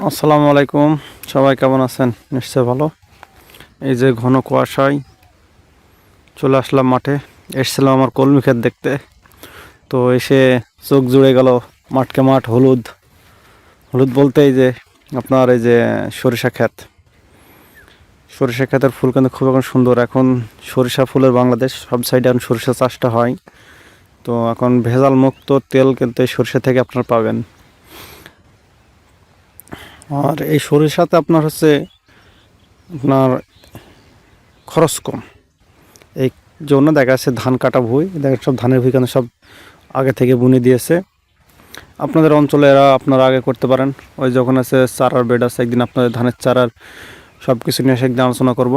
আসসালামু আলাইকুম। সবাই কেমন আছেন? নিশ্চয় ভালো। এই যে ঘন কুয়াশায় চলে আসলাম মাঠে। এসেছিলাম আমার কলমি ক্ষেত দেখতে। তো এসে চোখ জুড়ে গেল মাঠকে মাঠ, হলুদ। হলুদ বলতে এই যে আপনার এই যে সরিষা ক্ষেত। সরিষা ক্ষেতের ফুল কিন্তু খুব এখন সুন্দর। এখন সরিষা ফুলের বাংলাদেশ, সব সাইডে এখন সরিষা চাষটা হয়। তো এখন ভেজাল মুক্ত তেল কিন্তু এই সরিষা থেকে আপনারা পাবেন। আর এই সরিষাতে আপনার হচ্ছে আপনার খরচ কম। এই জন্য দেখা যাচ্ছে ধান কাটা ভুই, দেখা সব ধানের ভুই কেন সব আগে থেকে বুনে দিয়েছে। আপনাদের অঞ্চলে এরা আপনারা আগে করতে পারেন। ওই যখন আছে চারার বেড আছে, একদিন আপনাদের ধানের চারার সব কিছু নিয়ে এসে একদিন আলোচনা করব।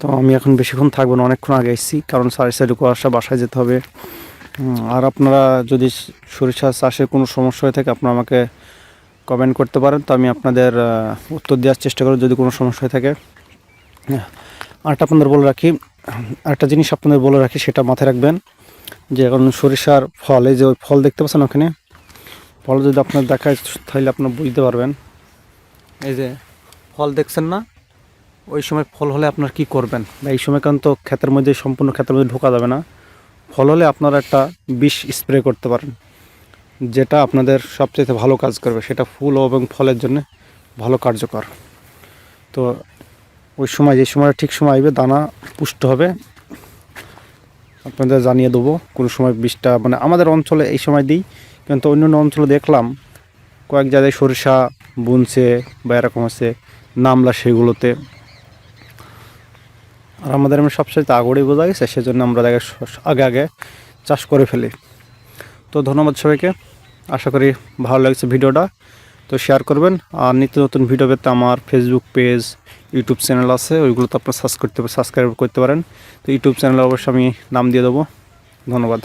তো আমি এখন বেশিক্ষণ থাকব না, অনেকক্ষণ আগে এসেছি, কারণ সাড়ে সাইডে কুয়াশা বাসায় যেতে হবে। আর আপনারা যদি সরিষা চাষে কোনো সমস্যা হয়ে থাকে, আপনারা আমাকে কমেন্ট করতে পারেন তো আমি আপনাদের উত্তর দেওয়ার চেষ্টা করব যদি কোনো সমস্যা হয়ে থাকে। হ্যাঁ, আরেকটা আপনাদের বলে রাখি আরেকটা জিনিস আপনাদের বলে রাখি সেটা মাথায় রাখবেন যে এখন সরিষার ফল এই যে ওই ফল দেখতে পাচ্ছেন ওখানে? ফল যদি আপনার দেখায় তাহলে আপনার বুঝতে পারবেন। এই যে ফল দেখছেন না ওই সময় ফল হলে আপনার কি করবেন? বা এই সময় কারণ তো ক্ষেতের মধ্যে সম্পূর্ণ ক্ষেতের মধ্যে ঢোকা যাবে না। ফল হলে আপনারা একটা বিষ স্প্রে করতে পারেন। যেটা আপনাদের সবচেয়ে ভালো কাজ করবে, সেটা ফুল এবং ফলের জন্য ভালো কার্যকর। তো ওই সময়, যে সময় ঠিক সময় আসবে, দানা পুষ্ট হবে। আপনাদের জানিয়ে দেবো, কোনো সময় বীজটা মানে আমাদের অঞ্চলে এই সময় দিই, কিন্তু অন্য অন্য অঞ্চলে দেখলাম, কয়েক জায়গায় সরিষা বুনছে বা এরকম আছে, নামলা সেগুলোতে। আর আমাদের এমনি সবচেয়ে আগড়ে বোঝা গেছে, সেজন্য আমরা দেখে আগে আগে চাষ করে ফেলি। তো ধন্যবাদ সবাইকে। আশা করি ভালো লাগছে ভিডিওটা। তো শেয়ার করবেন। আর নিত্য নতুন ভিডিও পেতে আমার ফেসবুক পেজ ইউটিউব চ্যানেল আছে। ওইগুলোতে আপনার সার্চ করতে সাবস্ক্রাইব করতে পারেন। তো ইউটিউব চ্যানেলে অবশ্যই আমি নাম দিয়ে দেবো। ধন্যবাদ।